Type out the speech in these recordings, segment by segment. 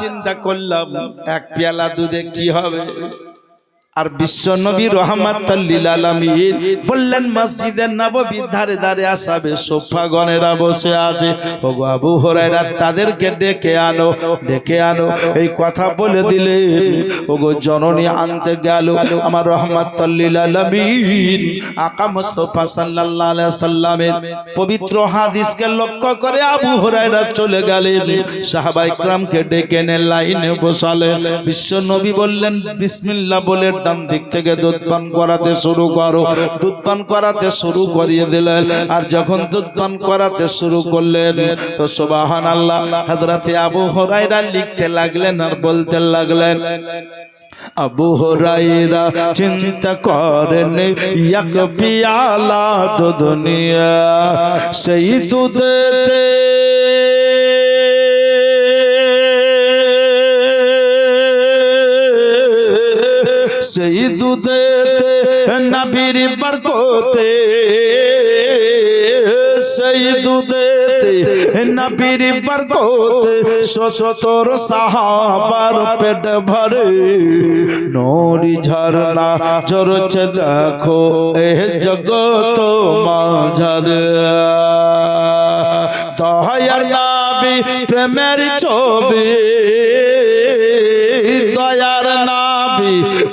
চিন্তা করলাম এক পেয়ালা দুধে কি হবে? আর বিশ্ব নবী রহমাতাল্লিল আলামিন বললেন মসজিদের নববীর ধারে ধারে আসাবে সোফাগণেরা বসে আছে। ওগো আবু হুরায়রা, তাদেরকে ডেকে আনো ডেকে আনো। এই কথা বলে দিলে, ওগো জননী আনতে গেল। আমার রহমাতাল্লিল আলামিন, আকা মুস্তাফা সাল্লাল্লাহু আলাইহি সাল্লামের পবিত্র হাদিসকে লক্ষ্য করে আবু হুরায়রা চলে গেলেন। সাহাবা ইকরামকে ডেকে এনে লাইনে বসালেন। বিশ্ব নবী বললেন, বিসমিল্লাহ বলে ডান দিক থেকে দুধ পান করাতে শুরু করো। দুধ পান করাতে শুরু করিয়ে দিলেন। আর যখন দুধ পান করাতে শুরু করলেন, তো সুবাহান আল্লাহ হযরতে আবু হুরায়রা লিখতে লাগলেন আর বলতে লাগলেন, আবু হরাইরা চিন্তা করেন এক পিয়ালা দুনিয়া সেই দুধেতে দুধেতে নবীর বরকতে সেই দুধেতে নবীর বরকতে সতর সাহাবার পেট ভরে, নোরি ঝরনা ঝরছে দেখো এ জগত মাঝার। দয়ার নাবি প্রেমের ছবি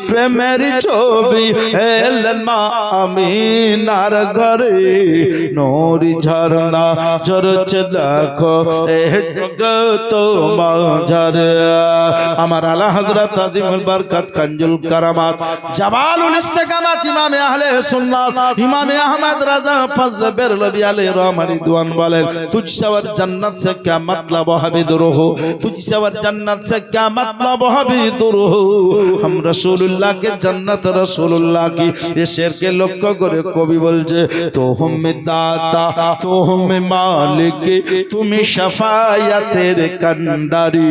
প্রেমের ছবি এলেন মা আমিনার ঘরে। নরি ঝরনা ঝরছে দেখো, এ জগত মাঝার আমার আলা হযরত আজিমুল বরকত, কাঞ্জুল কারামাত জামালুল ইস্তেকামাত, ইমামে আহলে সুন্নাত, ইমামে আহমদ রাজা ফজল বেরলবি আলী রহমানি দুয়ান বলেন তুজসে ওর জান্নাত সে কিয়া মতলব হবে দুরহ তুজসে ওর জান্নাত সে কিয়া মতলব হবে দুরহ হাম রাসূলুল্লাহ রসুল্লাহকে জান্নাত রসুল্লাহকে এ শেরকে লক্ষ্য করে কবি বলছে, তোহমে দাতা, তোহমে মালিক, তুমি সাফায়াতের কান্ডারি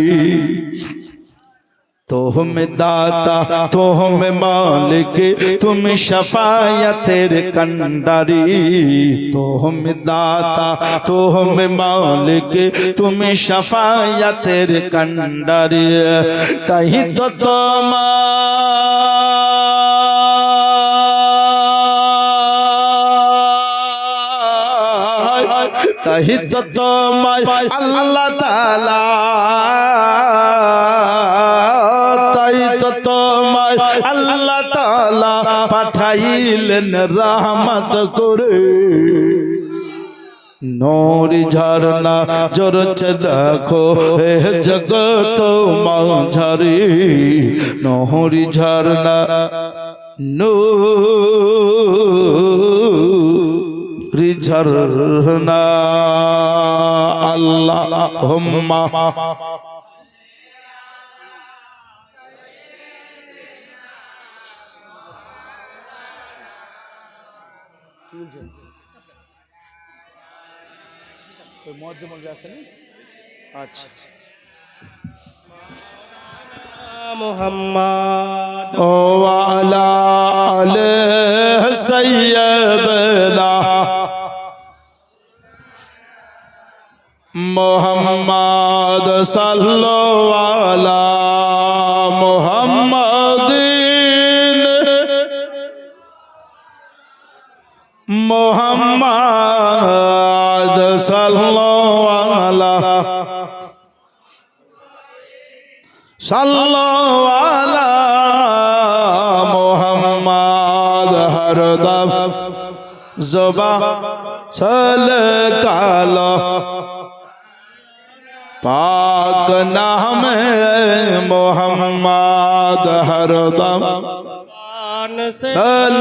তোহম দাতা, তোহম মালিক, তুমি সফায়াতের কন্ডারি তোহম দাতা, তোহম মালিক, তুমি সফায়াতের কন্ডারি তাই তো তোমার তো তোমায় আল্লাহ তালা তাই তো তোমায় আল্লাহ তালা পাঠাইলেন রহমত করে। নোরি ঝরনা জরছে দেখো, হে জগত মাঝারি। নহরি ঝরনা নুরি ঝরনা। আল্লাহ হুম্মা আচ্ছা। মোহাম্মদ ও আলা আলে সৈয়দনা মোহাম্মদ মোহাম্মদিন মোহাম্মদ আলা সাল্লাল্লাহু আলা মোহাম্মদ হরদম জবা সল কালো پاک نام محمد ہر دم سل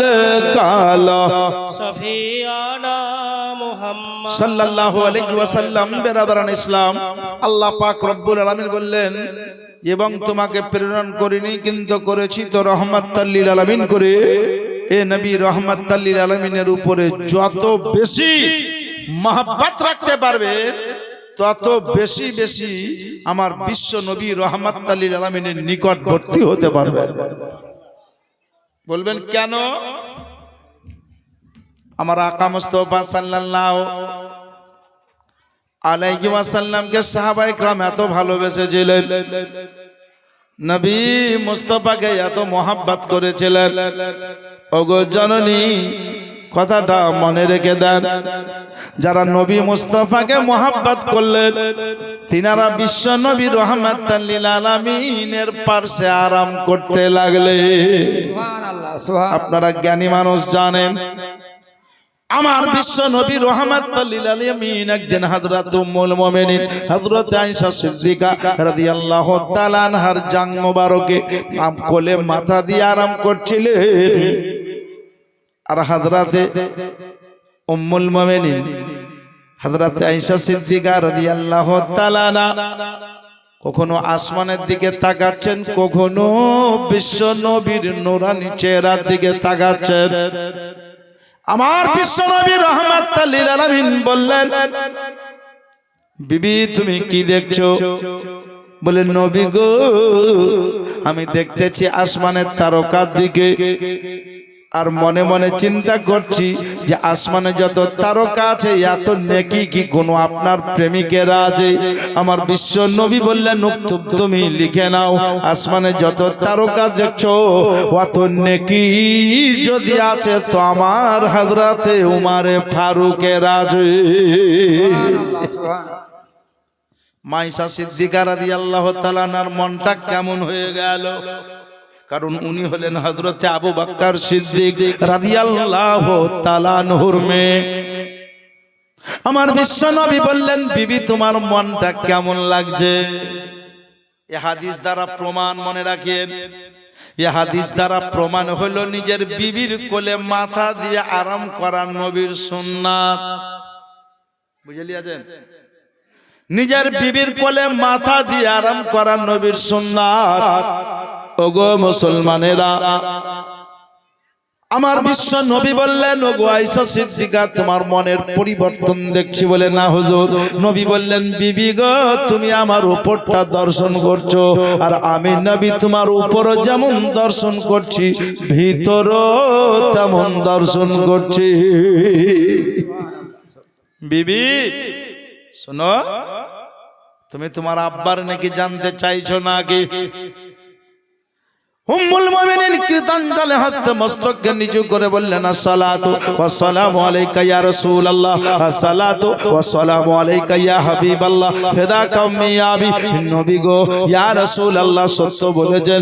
کالا شفیعنا محمد صلی اللہ علیہ وسلم برادران اسلام اللہ پاک رب العالمین بولن এবং তোমাকে প্রেরণ করিনি কিন্তু করেছি তো রহমত তাল্লিল আলমিন করে এ নবী রহমত তাল্লিল আলমিনের উপরে যত বেশি মহাব্বত রাখতে পারবে তত বেশি বেশি আমার বিশ্ব নবী রহমাতাল্লিল আলামিনের নিকটবর্তী হতে পারবে বলবেন কেন আমার আকা মুস্তফা সাল্লাল্লাহু আলাইহি ওয়াসাল্লামকে সাহাবায়ে کرام এত ভালোবেসেছিলেন নবী মুস্তাফাকে এত মোহাব্বত করেছিলেন ওগো জননী কথাটা মনে রেখে দেন। যারা নবী মুস্তাফাকে মোহাব্বত করলেন তিনারা বিশ্ব নবী রহমাত আলামিনের পার্শ্বে আরাম করতে লাগলে আপনারা জ্ঞানী মানুষ জানেন আমার বিশ্ব নবী রহমত আলামিন একদিন হযরত উম্মুল মুমিনিন হযরত আয়েশা সিদ্দিকা রাদিয়াল্লাহু তাআলা আনহার জাং মোবারকে আম কোলে মাথা দিয়ে আরাম করছিলেন। আর হযরতে উম্মুল মুমিনিন হযরত আয়েশা সিদ্দিকা রাদিয়াল্লাহু তাআলা কখনো আসমানের দিকে তাকাচ্ছেন, কখনো বিশ্ব নবীর নুরানি চেহারার দিকে তাকাচ্ছেন। আমার বিশ্ব নবী রহমত বললেন, বিবি, তুমি কি দেখছ? বলে, নবী গো, আমি দেখতেছি আসমানের তারকার দিকে। আর মনে মনে চিন্তা করছি যে আসমানে যত তারকা আছে এত নেকি কি কোনো আপনার প্রেমিকেরা আছে? আমার বিশ্ব নবী বললেন তুমি লিখে নাও আসমানে যত তারকা দেখছ অত নেকি যদি আছে তো আমার হাজরাতে উমারে ফারুকের আছে। মাইসা সিদ্দিকা রাদি আল্লাহ তালানার মনটা কেমন হয়ে গেল? কারণ উনি হলেন হজরতে আবু বাক্কার সিদ্দিক রাদিয়াল্লাহু তালানহুর মেয়ে। আমার বিশ্ব নবী বললেন, বিবি, তোমার মনটা কেমন লাগছে? এ হাদিস দ্বারা প্রমাণ মনে রাখেন। এ হাদিস দ্বারা প্রমাণ হলো নিজের বিবির কোলে মাথা দিয়ে আরাম করা নবীর সুন্নাত। বুঝলি আছেন নিজের বিবির কোলে মাথা দিয়ে আরাম করা নবীর সুন্নাত। ওগো মুসলমানেরা, আমার বিশ্ব নবী বললেন, ওগো আয়েশা সিদ্দিকা, তোমার মনের পরিবর্তন দেখছি বলে, না হুজুর। নবী বললেন, বিবি গো, তুমি আমার উপরটা দর্শন করছ, আর আমি নবী তোমার উপরও যেমন দর্শন করছি, ভিতরও তেমন দর্শন করছি। বিবি, শোনো, তুমি তোমার আব্বার নাকি জানতে চাইছো নাকি? হুম্মুল মুমিনিন কৃতাঞ্জলে নিচু করে বললেন, আসসালাতু ওয়াসসালামু আলাইকা ইয়া রাসূলুল্লাহ, আসসালাতু ওয়াসসালামু আলাইকা ইয়া হাবিবাল্লাহ উম্মি আবি, নবী গো, ইয়া রাসূলুল্লাহ, সত্য বলেছেন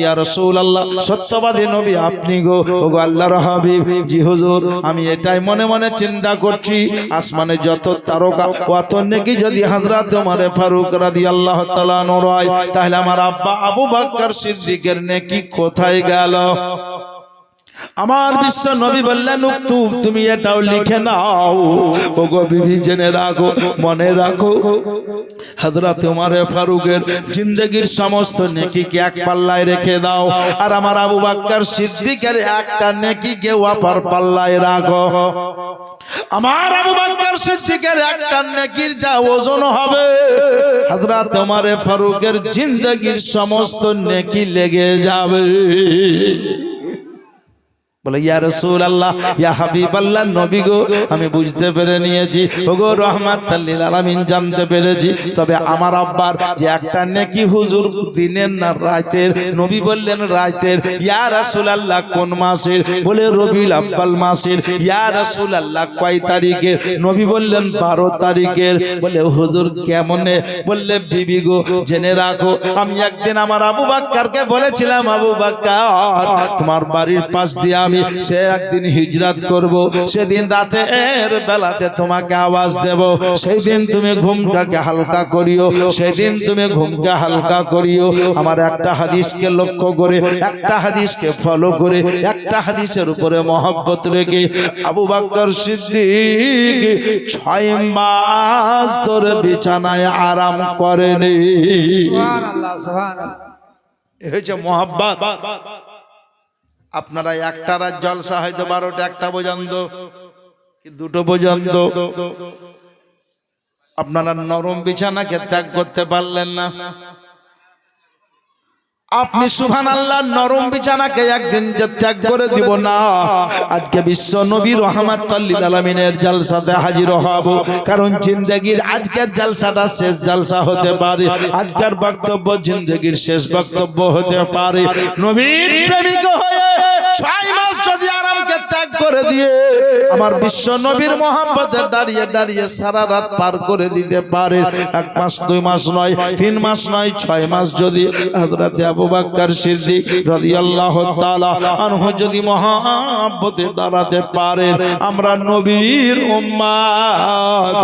ইয়া রাসূলুল্লাহ, সত্যবাদী নবী আপনি গো ওগো আল্লাহর হাবিব, জি হুজুর, আমি এটাই মনে মনে চিন্তা করছি, আসমানে যত তারকা অত নেকি যদি হযরত ওমর ফারুক রাদিয়াল্লাহু তাআলা নূর তাহলে আমার আব্বা আবু বকর সিদ্দিকের নেকি কোথায় গেল? আমার বিশ্ব নবী বললেন উক্তুব তুমি এটাও লিখে নাও। ও গো বিবি জেনে রাখো মনে রাখো। হযরত ওমর ফারুকের জিন্দেগীর সমস্ত নেকিকে এক পাল্লায় রেখে দাও। আর আমার আবু বকর সিদ্দিকের একটা নেকিকে অপর পাল্লায় রাখো। আমার আবু বকর সিদ্দিকের একটা নেকির যা ওজন হবে। হযরত ওমর ফারুকের জিন্দেগীর সমস্ত নেকি লেগে যাবে। বলে ইয়া রসুল আল্লাহ ইয়া হাবিব আল্লাহ নবী গো আমি বুঝতে পেরে নিয়েছি ওগো রহমাত লিল আলামিন জানতে পেরেছি। তবে আমার আব্বার যে একটা নেকি হুজুর দিনের না রাতের নবী বললেন রাতের ইয়া রাসূল আল্লাহ কোন মাসের? বলে রবিউল আব্বাল মাসের। ইয়া রাসূল আল্লাহ কয় তারিখের? নবী বললেন বারো তারিখের। বলে হুজুর কেমনে? বললে বিবি গো জেনে রাখো আমি একদিন আমার আবু বাক্কারকে বলেছিলাম আবু বাক্কার তোমার বাড়ির পাশ দিয়ে আমি সে একদিন হিজরাত করব সেদিন রাতে এর বেলাতে তোমাকে আওয়াজ দেব। সেই দিন তুমি ঘুমটাকে হালকা করিও সেদিন তুমি ঘুমকে হালকা করিও। আমার একটা হাদিসকে লক্ষ্য করে একটা হাদিসকে ফলো করে একটা হাদিসের উপরে মহব্বত রেখে আবু বাক্কর সিদ্দিক ছয় মাস ধরে বিছানায় আরাম করেনি। হয়েছে মহাব্বাত। আপনারা একটা রাত জলসা হয়তো বারোটা, একটা পর্যন্ত। কি দুটো পর্যন্ত? আপনারা নরম বিছানাকে ত্যাগ করতে পারলেন না। আপনি সুভান আল্লাহ নরম বিছানাকে একদিন যে ত্যাগ করে দিব না। আজকে বিশ্ব নবী রহমাত আলমিনের জালসাতে হাজির হব। কারণ জিন্দগির আজকের জালসাটা শেষ জালসা হতে পারে। আজকের বক্তব্য জিন্দগির শেষ বক্তব্য হতে পারে। নবীর প্রেমিক হয়ে দিয়ে আমার বিশ্ব নবীর মোহাম্মদের দাঁড়িয়ে দাঁড়িয়ে সারা রাত পার করে দিতে পারে। এক মাস দুই মাস নয় তিন মাস নয় ছয় মাস যদি হযরতে আবু বকর সিদ্দিক রাদিয়াল্লাহু তাআলা আনহু যদি মহাব্বতে দাঁড়াতে পারে আমরা নবীর উম্মাত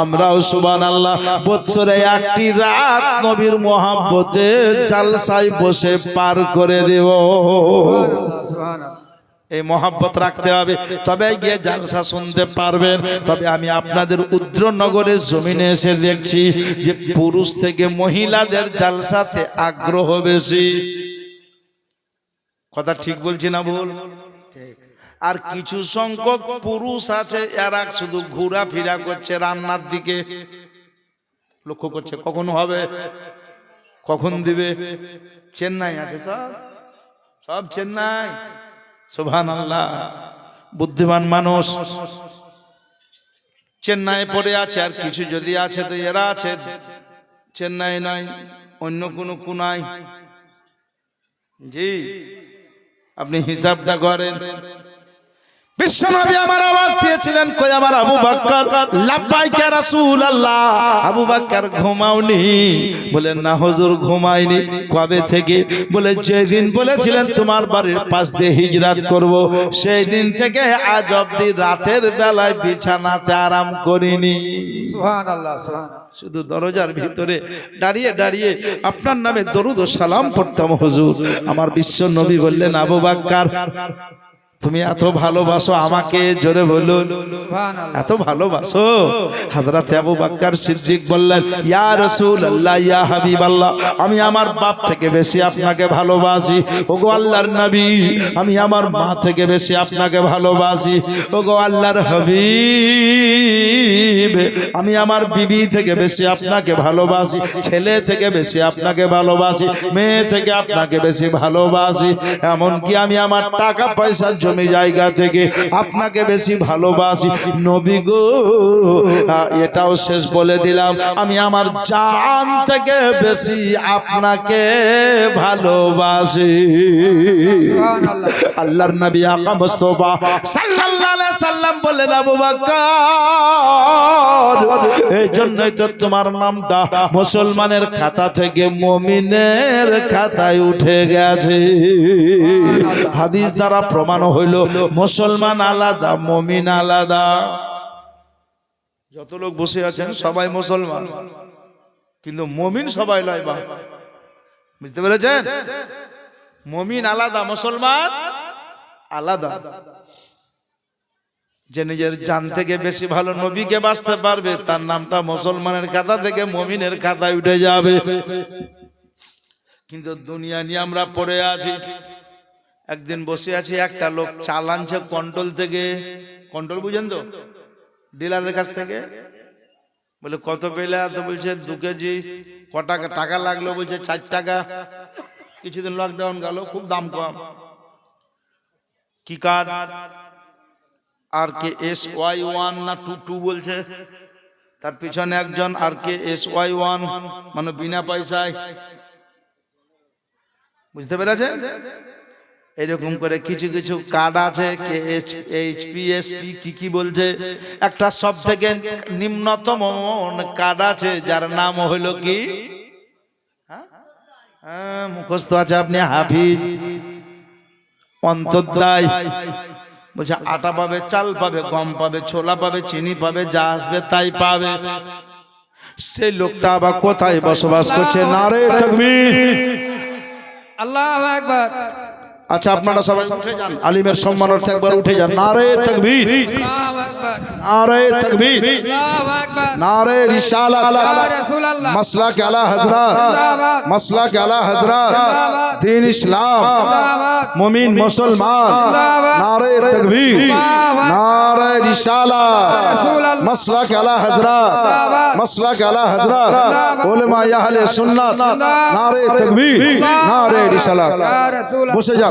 আমরাও সুবহানাল্লাহ। বছরে একটি রাত নবীর মহাব্বতে জালসায় বসে পার করে দেব। আল্লাহ সুবহান আল্লাহ এই মহাব্বত রাখতে হবে। তবে গিয়ে জালসা শুনতে পারবেন। তবে আমি আপনাদের উদ্রনগরের জমিনে এসে দেখছি যে পুরুষ থেকে মহিলাদের জালসাতে আগ্রহ বেশি। কথা ঠিক বলছি না ভুল? আর কিছু সংখ্যক পুরুষ আছে এরা শুধু ঘোরাফেরা করছে রান্নার দিকে। লক্ষ্য করছে কখন হবে? কখন দিবে? চেন্নাই আছে সব? সব চেন্নাই? সুবহান আল্লাহ বুদ্ধিমান মানুষ। চেন্নাই পড়ে আছে, আর কিছু যদি আছে তো এরা আছে। চেন্নাই নাই, অন্য কোনো কোনায় জি, আপনি হিসাবটা করেন। বিশ্বনবী আমার আওয়াজ দিয়েছিলেন কই আমার আবু বকর? লাব্বাইকা রাসূলুল্লাহ। আবু বকর ঘুমাওনি। না হুজুর ঘুমাইনি। কবে থেকে? বলে যেদিন বলেছিলেন তোমার বাড়ির পাশ দিয়ে হিজরাত করব সেই দিন থেকে আজ অবধি রাতের বেলায় বিছানাতে আরাম করিনি। শুধু দরজার ভিতরে দাঁড়িয়ে দাঁড়িয়ে আপনার নামে দরুদ ও সালাম পড়তাম হুজুর। আমার বিশ্ব নবী বললেন আবু বাক্কার তুমি এত ভালোবাসো আমাকে জোরে বলুন। এত ভালোবাসো? হযরত আবু বকর সিদ্দিক বললেন ইয়া রাসূলুল্লাহ ইয়া হাবিবাল্লাহ আমি আমার বাপ থেকে বেশি আপনাকে ভালোবাসি। ওগো আল্লাহর নবী আমি আমার মা থেকে বেশি আপনাকে ভালোবাসি। ওগো আল্লাহর হাবিব আমি আমার বিবি থেকে বেশি আপনাকে ভালোবাসি। ছেলে থেকে বেশি আপনাকে ভালোবাসি। মেয়ে থেকে আপনাকে বেশি ভালোবাসি। এমনকি আমি আমার টাকা পয়সা জমি জায়গা থেকে আপনাকে বেশি ভালোবাসি। নবী গো এটাও শেষ বলে দিলাম। আমি আমার জান থেকে বেশি আপনাকে ভালোবাসি। আল্লাহর নবী আকা মুস্তাফা সাল্লাল্লাহু আলাইহি সাল্লাম বললেন আবু বকর এই জন্যই তো তোমার নামটা মুসলমানের খাতা থেকে মুমিনের খাতায় উঠে গেছে। হাদিস দ্বারা প্রমাণ হইল মুসলমান আলাদা মমিন আলাদা। যত লোক বসে আছেন সবাই মুসলমান। কিন্তু মমিন সবাই লয় বা। বুঝতে পেরেছেন? মমিন আলাদা মুসলমান আলাদা। যে নিজের জান থেকে বেশি ভালো নবীকে বাঁচতে পারবে তার নামটা মুসলমানের খাতা থেকে মমিনের খাতায় উঠে যাবে। কিন্তু দুনিয়া নিয়ে আমরা পড়ে আছি। একদিন বসে আছি একটা লোক চাল আনছে কন্ট্রোল থেকে। কন্ট্রোল বুঝেন তো? ডিলারের কাছ থেকে। বলে, কত পেলে? এত বলছে, দু কেজি। ক টাকা? টাকা লাগল বলছে, চার টাকা। কিছুদিন লকডাউন গেল, খুব দাম কম। কি card R K S Y one না টু টু বলছে। তার পিছনে একজন R K S Y one মানে বিনা পয়সায়। বুঝতে পেরেছে এরকম করে কিছু কিছু কার্ড আছে K H P S P কি কি বলছে? একটা সব থেকে নিম্নতম কার্ড আছে যার নাম হইল কি? হ্যাঁ? হ্যাঁ মুখস্থ আছে আপনি হাফিজ। অন্তর্দায়। বলছে আটা পাবে চাল পাবে গম পাবে ছোলা পাবে চিনি পাবে যা আসবে তাই পাবে। সেই লোকটা আবার কোথায় বসবাস করছে? নারে তকবীর। আল্লাহু আকবার। আচ্ছা আপনারা সবাই উঠে যান। আলিমের সম্মানার্থে একবার উঠে যান। নারে তকবীর। নারে তকবীর। নারে রিসালাত। মাসলা আলা হযরত। মাসলা আলা হযরত। দিন ইসলাম। মুমিন মুসলমান। নারে তকবীর। নারে রিসালাত। মাসলা আলা হযরত। মাসলা আলা হযরত। উলামা আহলে সুন্নাত। নারে তকবীর। নারে রিসালাত। বসে যান।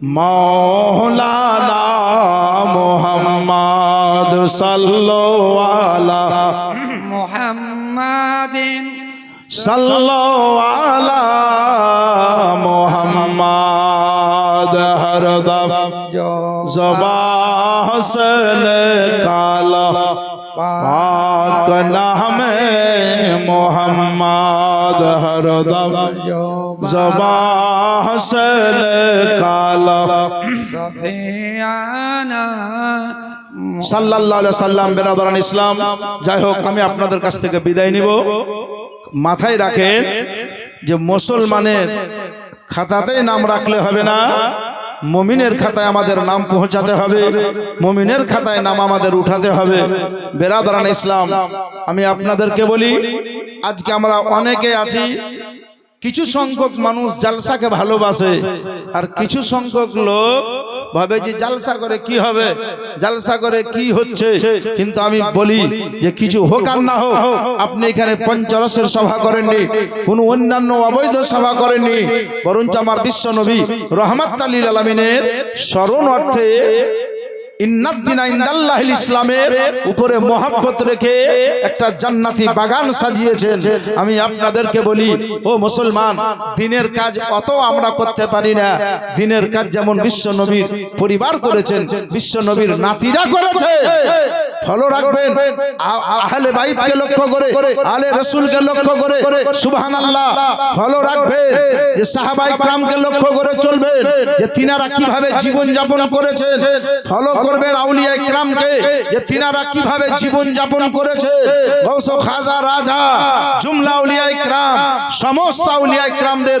মৌলানা মোহাম্মদ সাল্লালা মোহাম্মদিন সাল্লালা মোহাম্মদ হরদম জবাহসন কালা পাক নামে মোহাম্মদ آباد ہر دم زباں সাল্লাল্লাহু আলাইহি সাল্লাম বেরাদারান ইসলাম যাই হোক আমি আপনাদের কাছ থেকে বিদায় নিব। মাথায় রাখেন যে মুসলমানের খাতাতেই নাম রাখলে হবে না। মমিনের খাতায় আমাদের নাম পৌঁছাতে হবে। মমিনের খাতায় নাম আমাদের উঠাতে হবে। বেরাদারান ইসলাম, আমি আপনাদেরকে বলি, আজকে আমরা অনেকে আছি কিছু সংখ্যক মানুষ জালসাকে ভালোবাসে। আর কিছু সংখ্যক লোক ভাবে যে জালসা করে কি হবে? জালসা করে কি হচ্ছে? কিন্তু আমি বলি যে কিছু হোক আর না হোক আপনি এখানে পঞ্চরসের সভা করেননি। কোনো অন্যান্য অবৈধ সভা করেননি। বরঞ্চ আমার বিশ্ব নবী রহমত আলীল আলমিনের স্মরণ অর্থে ইসলামের উপরে রেখে একটা জান্নাতি বাগান সাজিয়েছেন। আমি আপনাদেরকে বলি, ও মুসলমান, দিনের কাজ অত আমরা করতে পারি না। দিনের কাজ যেমন পরিবার করেছেন বিশ্ব নবীর নাতিরা করেছে। ফলো রাখবেন। আহলে বাইতকে লক্ষ্য করে আলে রসুলকে লক্ষ্য করে, সুবহানাল্লাহ, ফলো রাখবেন। যে সাহাবাই ক্রামকে লক্ষ্য করে চলবেন, যে তিনারা কীভাবে জীবন যাপন করেছেন, ফলো করবেন আউলিয়া ক্রামকে যে তিনারা কীভাবে জীবন যাপন করেছে গৌস খাজা, রাজা, জুমলা আউলিয়া ক্রাম সমস্ত আউলিয়া ক্রামদের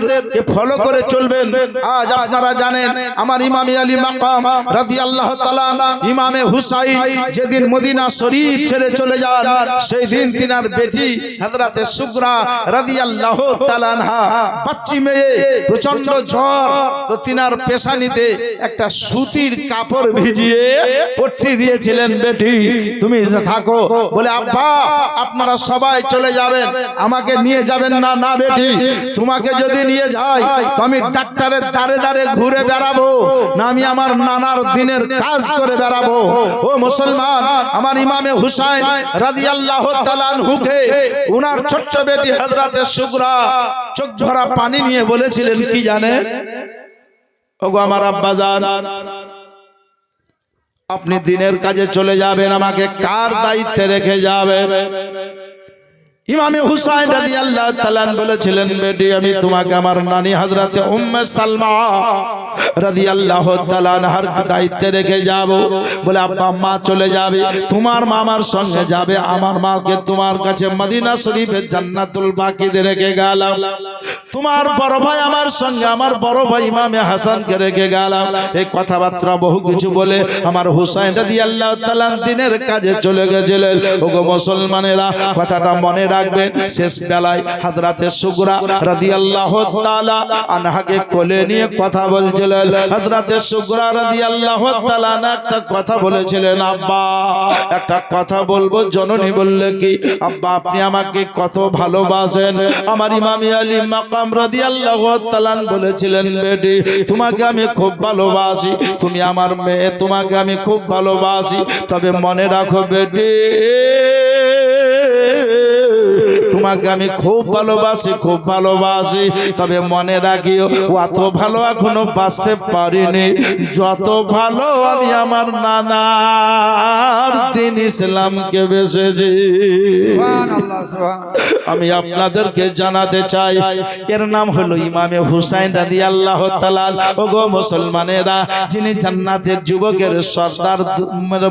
ফলো করে চলবেন। আজ আপনারা জানেন, আমার ইমামি আলী মাকাম রাদিয়াল্লাহু তাআলা, ইমামে হুসাইন যেদিন মদিনা শরীফ ছেড়ে চলে যান। সেই দিন তিনার বেটি হযরতে সুগরা রাদিয়াল্লাহু তাআলা আনহা মেয়ে প্রচণ্ড ঝড় তো তিনার পেশানিতে একটা সুতির কাপড় ভিজিয়ে পট্টি দিয়েছিলেন বেটি। তুমি থাকো। বলে, আব্বা, আপনারা সবাই চলে যাবেন। আমাকে নিয়ে যাবেন না না বেটি। তোমাকে যদি নিয়ে যাই, তো আমি ডাক্তারের দাঁড়ে দাঁড়ে ঘুরে বেড়াবো। না, আমি আমার নানার দিনের কাজ করে বেড়াবো। ও মুসলমান আমার ইমামে হুসাইন রাদিয়াল্লাহু তাআলা আনহুকে উনার ছোট্ট বেটি হযরতে সুগরা চোখ ভরা পানি নিয়ে বলেছিলেন কি জানেন ওগো আমার আব্বা জান আপনি দিনের কাজে চলে যাবেন আমাকে কার দায়িত্বে রেখে যাবেন? ইমামে হুসাইন রাদিয়াল্লাহু তাআলা বলেছিলেন, বেটি, আমি তোমাকে আমার নানি হযরতে উম্মে সালমা রাদিয়াল্লাহু তাআলা আনহার দায়িত্বে রেখে যাব। বলে, আব্বা, মা চলে যাবে, তোমার মামার সঙ্গে যাবে, আমার মাকে তোমার কাছে মদিনা শরীফে জান্নাতুল বাকিতে রেখে গেলাম। তোমার বড় ভাই আমার সঙ্গে, আমার বড় ভাই ইমামে হাসানকে রেখে গেলাম। এই কথাবার্তা বহু কিছু বলে আমার হুসাইন রাদিয়াল্লাহু তালান দিনের কাজে চলে গেছিলেন। ওগো মুসলমানেরা, কথাটা মনে রাখবেন শেষ বেলায় হযরতে সুগরা রাদিয়াল্লাহু তাআলা আনহাকে কোলে নিয়ে কথা বলছিলেন। হযরতে সুগরা রাদিয়াল্লাহু তাআলা একটা কথা বলেছিলেন, আব্বা, একটা কথা বলব। জননী বললে কি, আব্বা, আপনি আমাকে কত ভালোবাসেন। আমার ইমামি আলী মাকাম রাদিয়াল্লাহু তাআলা বলেছিলেন, বেটি, তোমাকে আমি খুব ভালোবাসি। তুমি আমার মেয়ে, তোমাকে আমি খুব ভালোবাসি। তবে মনে রাখো, বেটি তোমাকে আমি খুব ভালোবাসি খুব ভালোবাসি। তবে মনে রাখিও অত ভালো এখনও বাঁচতে পারিনি। যত ভালো আমি আমার নানার দিন ইসলামকে বেসেছি আমি আপনাদেরকে জানাতে চাই এর নাম হলো ইমামে হুসাইন রাদি আল্লাহ তালাল ও গো মুসলমানেরা যিনি জান্নাতের যুবকের সর্দার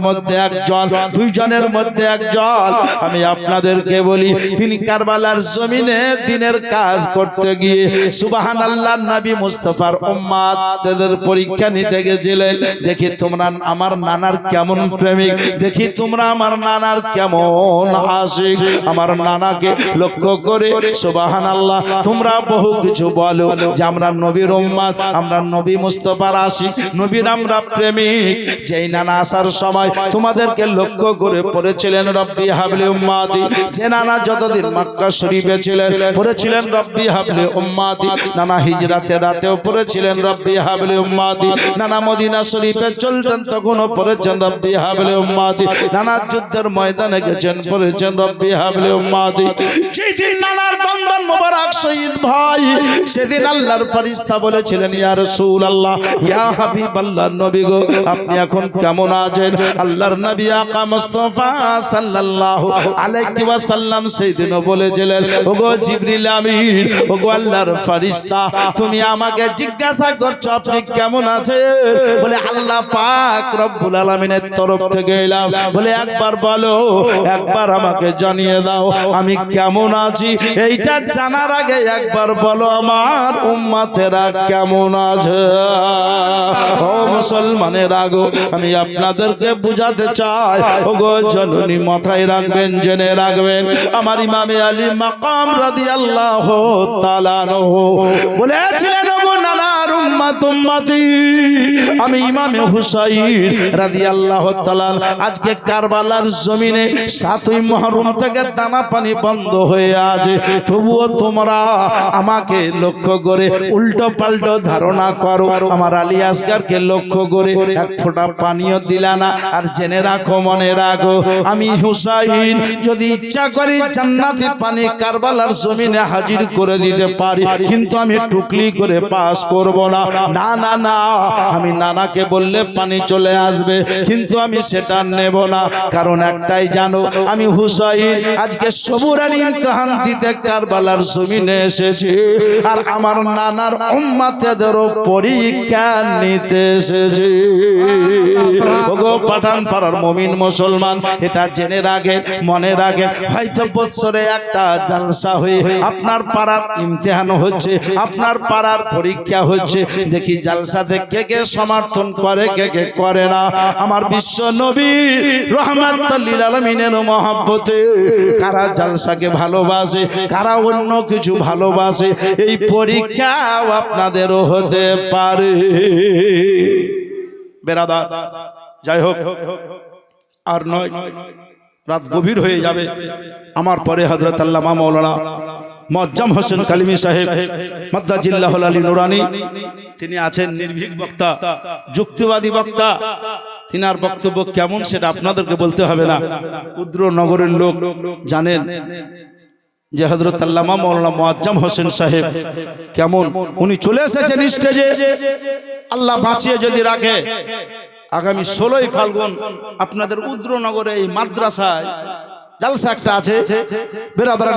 মধ্যে একজন দুইজনের মধ্যে একজন আমি আপনাদেরকে বলি তিনি কারবালার জমিনে দিনের কাজ করতে গিয়ে সুবাহান আল্লাহ নবী মুস্তফার উম্মাদ তাদের পরীক্ষা নিতে গেছিলেন। দেখি তোমরা আমার নানার কেমন প্রেমিক, দেখি তোমরা আমার নানার কেমন আশিক। আমার নানাকে লক্ষ্য করে সুবাহান আল্লাহ তোমরা বহু কিছু বলো যে আমরা নবীর উম্মাদ, আমরা নবী মুস্তফার আশিক, নবীর আমরা প্রেমিক। যেই নানা আসার সময় তোমাদেরকে লক্ষ্য করে পড়েছিলেন, রব্বি হাবলি উম্মাতি যে নানা যতদিন মক্কা শরীফে ছিলেন। পড়েছিলেন রব্বি হাবলি উম্মাতি নানা হিজরাতে রাতেও পড়েছিলেন রব্বি হাবলি উম্মাতি নানা মদিনা শরীফে চলতেন তখনও পড়েছেন রব্বি হাবলি উম্মাতি নানা যুদ্ধের ময়দানে গেছেন, পড়েছেন রব্বি হাবলি উম্মাতি দন্দন মোবারক শহীদ ভাই, সেদিন আল্লাহর বলেছিলেন, ইয়া রাসূলুল্লাহ, ইয়া হাবিবাল্লাহ নবী গো, আপনি এখন কেমন আছেন? আল্লাহর নবী আকা মুস্তাফা সাল্লাল্লাহু আলাইহি ওয়াসাল্লাম সেদিন বলেছিলেন, ওগো জিবরিল আমিন, ওগো আল্লাহর ফেরেশতা তুমি আমাকে জিজ্ঞাসা করছ, আপনি কেমন আছেন? বলে, আল্লাহ পাক রব্বুল আলামিনের তরফ থেকে এলাম। বলে, একবার বলো, একবার আমাকে জানিয়ে দাও, আমি কেমন আছি? এইটা জানার আগে একবার বলো, আমার উম্মাতেরা কেমন আছে? ও মুসলমানের আগো আমি আপনাদেরকে বুঝাতে চাই ও গো জননী মাথায় রাখবেন, জেনে রাখবেন, আমার ইমামে আলী মাকাম রাদিয়াল্লাহু তাআলা বলেছিলেন ও গো আমি ইমামে হুসাইন রাদিয়াল্লাহু তাআলা আজকে কারবালার জমিনে সাতই মহরম থেকে দানা পানি বন্ধ হয়ে আছে। তবুও তোমরা আমাকে লক্ষ্য করে উল্টো পাল্টো ধারণা করো। আমার আলী আসগারকে লক্ষ্য করে এক ফোঁটা পানিও দিলা না। আর জেনে রাখো, মনে রাখো, আমি হুসাইন যদি ইচ্ছা করি জান্নাতি পানি কারবালার জমিনে হাজির করে দিতে পারি, কিন্তু আমি টুকলি করে পাস করব না। না না না আমি নানাকে বললে পানি চলে আসবে, কিন্তু আমি সেটা নেব না। কারণ একটাই জানো, আমি হুসাইন, আজকে সবুরার ইমতিহান দিতে কারবালার জমিনে এসেছি, আর আমার নানার উম্মাতেদেরও পরীক্ষা নিতে এসেছি। ওগো, পাঠান পাড়ার মমিন মুসলমান, এটা জেনে রাখে, মনে রাখে। হয়তো বৎসরে একটা জালসা হয়ে আপনার পাড়ার ইমতেহান হচ্ছে, আপনার পাড়ার পরীক্ষা হচ্ছে দেখি জালসাতে কে কে সমর্থন করে, কে কে করে না। আমার বিশ্ব নবী রহমাতুল্লিল আলমিনের মহাব্বতে কারা জালসাকে ভালোবাসে, কারা অন্য কিছু ভালোবাসে, এই পরীক্ষাও আপনাদেরও হতে পারে। বেরাদা, যাই হোক, আর নয়, রাত গভীর হয়ে যাবে। আমার পরে হজরত আল্লামা মৌলানা মজ্জাম হোসেন কালিমি সাহেব, মদ্দা জিল্লাহ আলী নুরানি, তিনি আছেন নির্ভীক বক্তা, যুক্তিবাদী বক্তা। তিনার বক্তব্য কেমন সেটা আপনাদেরকে বলতে হবে না। উদ্র নগরের লোক জানেন যে হজরত আল্লামা মৌলানা মোয়াজ্জাম হোসেন সাহেব কেমন। উনি চলে এসেছেন স্টেজে আল্লাহ বাঁচিয়ে যদি রাখে, আগামী ষোলোই ফাল্গুন আপনাদের উদ্রনগরে এই মাদ্রাসায় জালসা একটা আছে বেরাদারা